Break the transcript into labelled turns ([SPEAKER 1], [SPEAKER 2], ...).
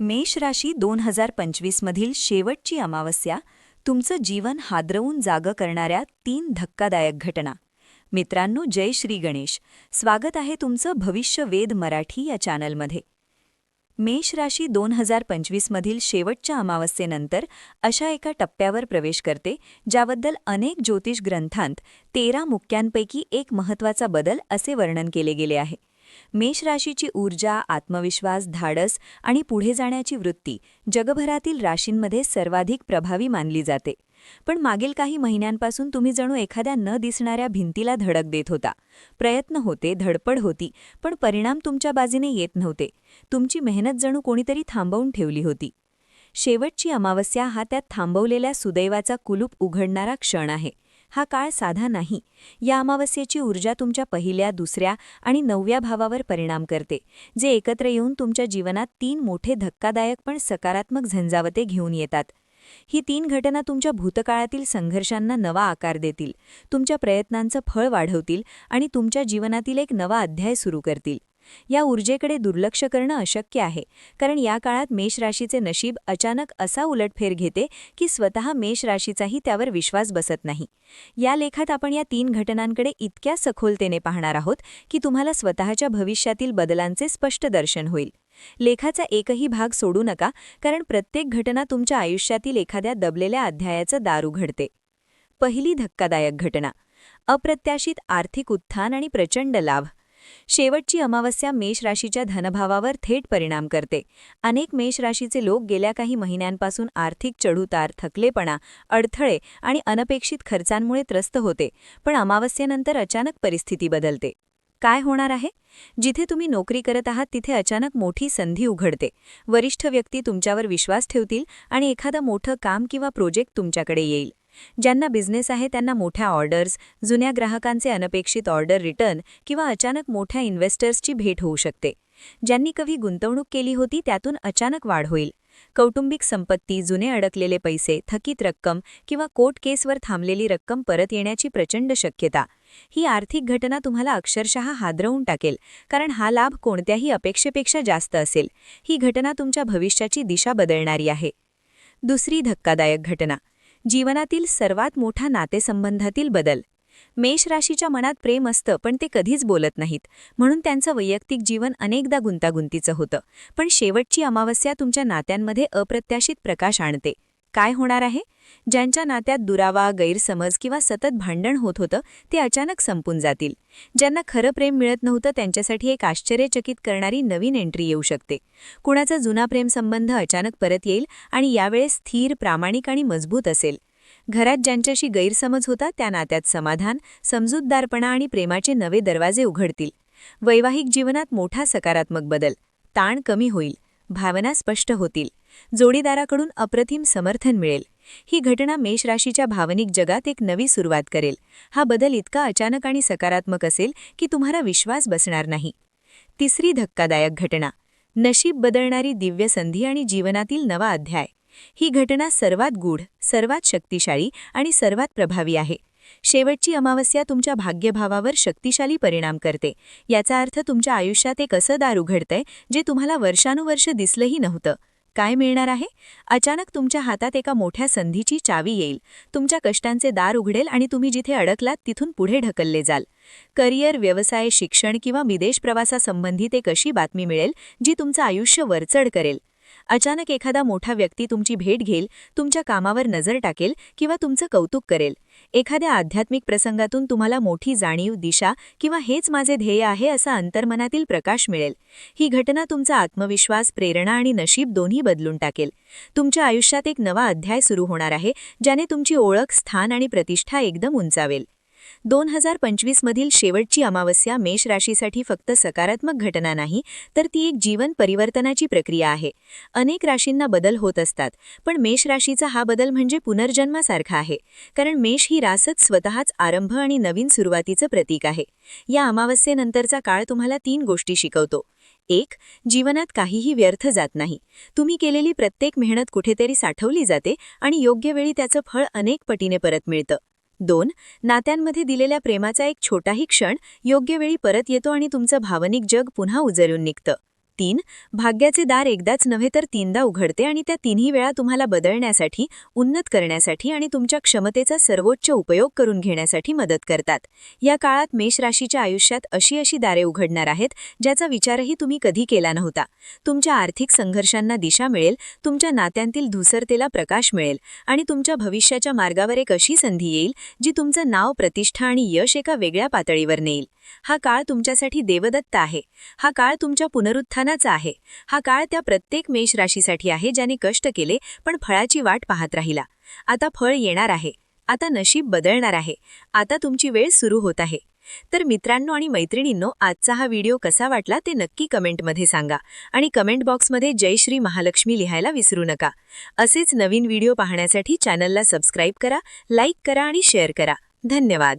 [SPEAKER 1] मेष राशी दोन हजार पंचवीसमधील शेवटची अमावस्या तुमचं जीवन हादरवून जागं करणाऱ्या तीन धक्कादायक घटना. मित्रांनो जय श्री गणेश. स्वागत आहे तुमचं भविष्य वेद मराठी या चॅनलमध्ये. मेष राशी दोन हजार पंचवीसमधील शेवटच्या अमावस्येनंतर अशा एका टप्प्यावर प्रवेश करते ज्याबद्दल अनेक ज्योतिष ग्रंथांत तेरा मुक्यांपैकी एक महत्त्वाचा बदल असे वर्णन केले गेले आहे. मेष राशीची ऊर्जा आत्मविश्वास धाडस आणि पुढे जाण्याची वृत्ती जगभरातील राशींमध्ये सर्वाधिक प्रभावी मानली जाते. पण मागील काही महिन्यांपासून तुम्ही जणू एखाद्या न दिसणाऱ्या भिंतीला धडक देत होता. प्रयत्न होते धडपड होती पण परिणाम तुमच्या बाजीने येत नव्हते. तुमची मेहनत जणू कोणीतरी थांबवून ठेवली होती. शेवटची अमावस्या हा त्यात थांबवलेल्या सुदैवाचा कुलूप उघडणारा क्षण आहे. हा काळ साधा नाही. या अमावस्येची ऊर्जा तुमच्या पहिल्या दुसऱ्या आणि नवव्या भावावर परिणाम करते जे एकत्र येऊन तुमच्या जीवनात तीन मोठे धक्कादायक पण सकारात्मक झंझावते घेऊन येतात. ही तीन घटना तुमच्या भूतकाळातील संघर्षांना नवा आकार देतील तुमच्या प्रयत्नांचं फळ वाढवतील आणि तुमच्या जीवनातील एक नवा अध्याय सुरू करतील. या ऊर्जेकडे दुर्लक्ष करणं अशक्य आहे कारण या काळात मेष राशीचे नशीब अचानक असा उलटफेर घेते की स्वतः मेष राशीचाही त्यावर विश्वास बसत नाही. या लेखात आपण या तीन घटनांकडे इतक्या सखोलतेने पाहणार आहोत की तुम्हाला स्वतःच्या भविष्यातील बदलांचे स्पष्ट दर्शन होईल. लेखाचा एकही भाग सोडू नका कारण प्रत्येक घटना तुमच्या आयुष्यातील एखाद्या दबलेल्या अध्यायाचं दार उघडते पहिली धक्कादायक घटना. अप्रत्याशित आर्थिक उत्थान आणि प्रचंड लाभ. शेवटची अमावस्या मेष राशीच्या धनभावावर थेट परिणाम करते. अनेक मेष राशीचे लोक गेल्या काही महिन्यांपासून आर्थिक चढउतार थकलेपणा अडथळे आणि अनपेक्षित खर्चांमुळे त्रस्त होते पण अमावस्येनंतर अचानक परिस्थिती बदलते. काय होणार आहे? जिथे तुम्ही नोकरी करत आहात तिथे अचानक मोठी संधी उघडते. वरिष्ठ व्यक्ती तुमच्यावर विश्वास ठेवतील आणि एखादं मोठं काम किंवा प्रोजेक्ट तुमच्याकडे येईल. ज्यांना बिझनेस आहे त्यांना मोठ्या ऑर्डर्स जुन्या ग्राहकांचे अनपेक्षित ऑर्डर रिटर्न किंवा अचानक मोठ्या इन्व्हेस्टर्सची भेट होऊ शकते. ज्यांनी कधी गुंतवणूक केली होती त्यातून अचानक वाढ होईल. कौटुंबिक संपत्ती जुने अडकलेले पैसे थकीत रक्कम किंवा कोर्ट केसवर थांबलेली रक्कम परत येण्याची प्रचंड शक्यता. ही आर्थिक घटना तुम्हाला अक्षरशः हादरवून टाकेल कारण हा लाभ कोणत्याही अपेक्षेपेक्षा जास्त असेल. ही घटना तुमच्या भविष्याची दिशा बदलणारी आहे. दुसरी धक्कादायक घटना. जीवनातील सर्वात मोठा नातेसंबंधातील बदल. मेष राशीच्या मनात प्रेम असतं पण ते कधीच बोलत नाहीत. म्हणून त्यांचं वैयक्तिक जीवन अनेकदा गुंतागुंतीचं होतं. पण शेवटची अमावस्या तुमच्या नात्यांमध्ये अप्रत्याशित प्रकाश आणते. काय होणार आहे? ज्यांच्या नात्यात दुरावा गैरसमज किंवा सतत भांडण होत होतं ते अचानक संपून जातील. ज्यांना खरं प्रेम मिळत नव्हतं त्यांच्यासाठी एक आश्चर्यचकित करणारी नवीन एंट्री येऊ शकते. कुणाचा जुना प्रेमसंबंध अचानक परत येईल आणि यावेळेस स्थिर प्रामाणिक आणि मजबूत असेल. घरात ज्यांच्याशी गैरसमज होता त्या नात्यात समाधान समजूतदारपणा आणि प्रेमाचे नवे दरवाजे उघडतील. वैवाहिक जीवनात मोठा सकारात्मक बदल. ताण कमी होईल. भावना स्पष्ट होतील. जोडीदाराकडून अप्रतिम समर्थन मिळेल. ही घटना मेष राशीच्या भावनिक जगात एक नवी सुरुवात करेल. हा बदल इतका अचानक आणि सकारात्मक असेल की तुम्हाला विश्वास बसणार नाही. तिसरी धक्कादायक घटना. नशीब बदलणारी दिव्य संधी आणि जीवनातील नवा अध्याय. ही घटना सर्वात गूढ सर्वात शक्तिशाळी आणि सर्वात प्रभावी आहे. शेवटची अमावस्या तुमच्या भाग्यभावावर शक्तिशाली परिणाम करते. याचा अर्थ तुमच्या आयुष्यात एक असं दार उघडतंय जे तुम्हाला वर्षानुवर्ष दिसलंही नव्हतं. काय मिळणार आहे? अचानक तुमच्या हातात एका मोठ्या संधीची चावी येईल. तुमच्या कष्टांचे दार उघडेल आणि तुम्ही जिथे अडकलात तिथून पुढे ढकलले जाल. करिअर व्यवसाय शिक्षण किंवा विदेश प्रवासासंबंधित एक अशी बातमी मिळेल जी तुमचं आयुष्य वरचढ करेल? अचानक एखादा मोठा व्यक्ती तुमची भेट घेईल तुमच्या कामावर नजर टाकेल किंवा तुमचं कौतुक करेल. एखाद्या आध्यात्मिक प्रसंगातून तुम्हाला मोठी जाणीव दिशा किंवा हेच माझे ध्येय आहे असा अंतर्मनातील प्रकाश मिळेल. ही घटना तुमचा आत्मविश्वास प्रेरणा आणि नशीब दोन्ही बदलून टाकेल. तुमच्या आयुष्यात एक नवा अध्याय सुरू होणार आहे ज्याने तुमची ओळख स्थान आणि प्रतिष्ठा एकदम उंचावेल. दोन हजार पंचवीसमधील शेवटची अमावस्या मेष राशीसाठी फक्त सकारात्मक घटना नाही तर ती एक जीवन परिवर्तनाची प्रक्रिया आहे. अनेक राशींना बदल होत असतात पण मेष राशीचा हा बदल म्हणजे पुनर्जन्मासारखा आहे कारण मेष ही रासच स्वतःच आरंभ आणि नवीन सुरुवातीचं प्रतीक आहे. या अमावस्येनंतरचा काळ तुम्हाला तीन गोष्टी शिकवतो. एक जीवनात काहीही व्यर्थ जात नाही. तुम्ही केलेली प्रत्येक मेहनत कुठेतरी साठवली जाते आणि योग्य वेळी त्याचं फळ अनेक पटीने परत मिळतं. दोन नात्यांमध्ये दिलेल्या प्रेमाचा एक छोटाही क्षण योग्य वेळी परत येतो आणि तुमचं भावनिक जग पुन्हा उजळून निघतं. तीन भाग्याचे दार एकदाच नव्हे तर तीनदा उघडते आणि त्या तिन्ही वेळा तुम्हाला बदलण्यासाठी उन्नत करण्यासाठी आणि तुमच्या क्षमतेचा सर्वोच्च उपयोग करून घेण्यासाठी मदत करतात. या काळात मेष राशीच्या आयुष्यात अशी अशी दारे उघडणार आहेत ज्याचा विचारही तुम्ही कधी केला नव्हता. तुमच्या आर्थिक संघर्षांना दिशा मिळेल तुमच्या नात्यांतील धुसरतेला प्रकाश मिळेल आणि तुमच्या भविष्याच्या मार्गावर एक अशी संधी येईल जी तुमचं नाव प्रतिष्ठा आणि यश एका वेगळ्या पातळीवर नेईल. हा काळ तुमच्यासाठी देवदत्त आहे. हा काळ तुमच्या पुनरुत्थानाचा आहे. हा काळ त्या प्रत्येक मेष राशीसाठी आहे ज्याने कष्ट केले पण फळाची वाट पाहत राहिला. आता फळ येणार आहे. आता नशीब बदलणार आहे. आता तुमची वेळ सुरू होत आहे. तर मित्रांनो आणि मैत्रिणींनो आजचा हा व्हिडिओ कसा वाटला ते नक्की कमेंटमध्ये सांगा आणि कमेंट बॉक्समध्ये जय श्री महालक्ष्मी लिहायला विसरू नका. असेच नवीन व्हिडिओ पाहण्यासाठी चॅनलला सबस्क्राईब करा लाईक करा आणि शेअर करा. धन्यवाद.